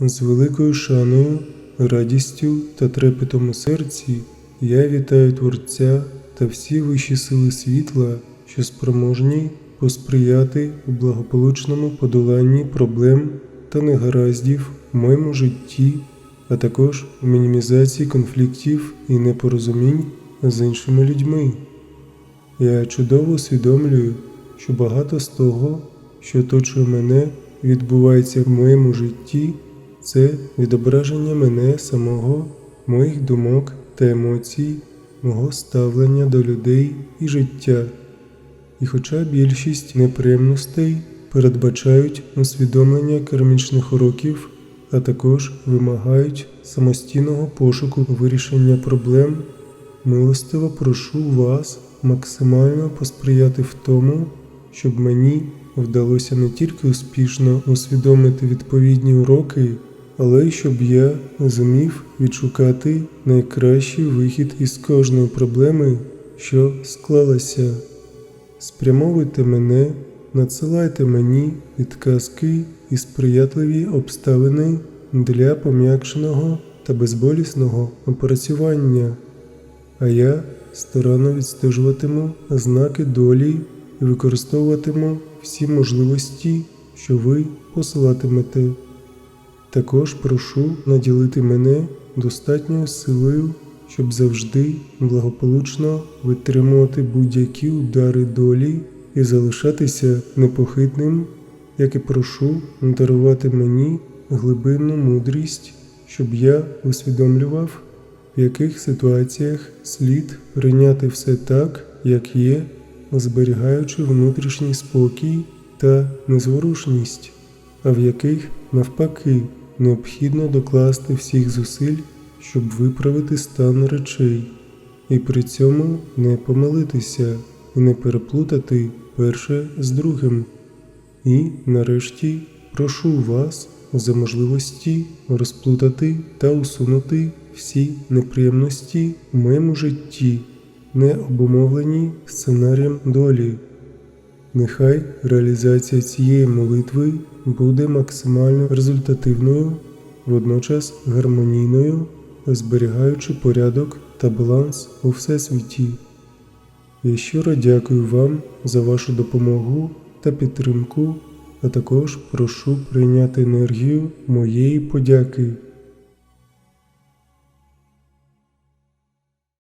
З великою шаною, радістю та трепетом у серці я вітаю Творця та всі вищі сили світла, що спроможні посприяти у благополучному подоланні проблем та негараздів в моєму житті, а також у мінімізації конфліктів і непорозумінь з іншими людьми. Я чудово усвідомлюю, що багато з того, що оточує мене, відбувається в моєму житті, це відображення мене самого, моїх думок та емоцій, мого ставлення до людей і життя. І хоча більшість неприємностей передбачають усвідомлення кармічних уроків, а також вимагають самостійного пошуку вирішення проблем, милостиво прошу вас максимально посприяти в тому, щоб мені вдалося не тільки успішно усвідомити відповідні уроки, але щоб я зумів відшукати найкращий вихід із кожної проблеми, що склалася. Спрямовуйте мене, надсилайте мені підказки і сприятливі обставини для пом'якшеного та безболісного опрацювання, а я старанно відстежуватиму знаки долі і використовуватиму всі можливості, що ви посилатимете. Також прошу наділити мене достатньою силою, щоб завжди благополучно витримувати будь-які удари долі і залишатися непохитним, як і прошу дарувати мені глибинну мудрість, щоб я усвідомлював, в яких ситуаціях слід прийняти все так, як є, зберігаючи внутрішній спокій та незворушність, а в яких, навпаки, необхідно докласти всіх зусиль, щоб виправити стан речей, і при цьому не помилитися і не переплутати перше з другим. І, нарешті, прошу вас за можливості розплутати та усунути всі неприємності в моєму житті, не обумовлені сценарієм долі. Нехай реалізація цієї молитви буде максимально результативною, водночас гармонійною, зберігаючи порядок та баланс у всесвіті. Я щиро дякую вам за вашу допомогу та підтримку, а також прошу прийняти енергію моєї подяки.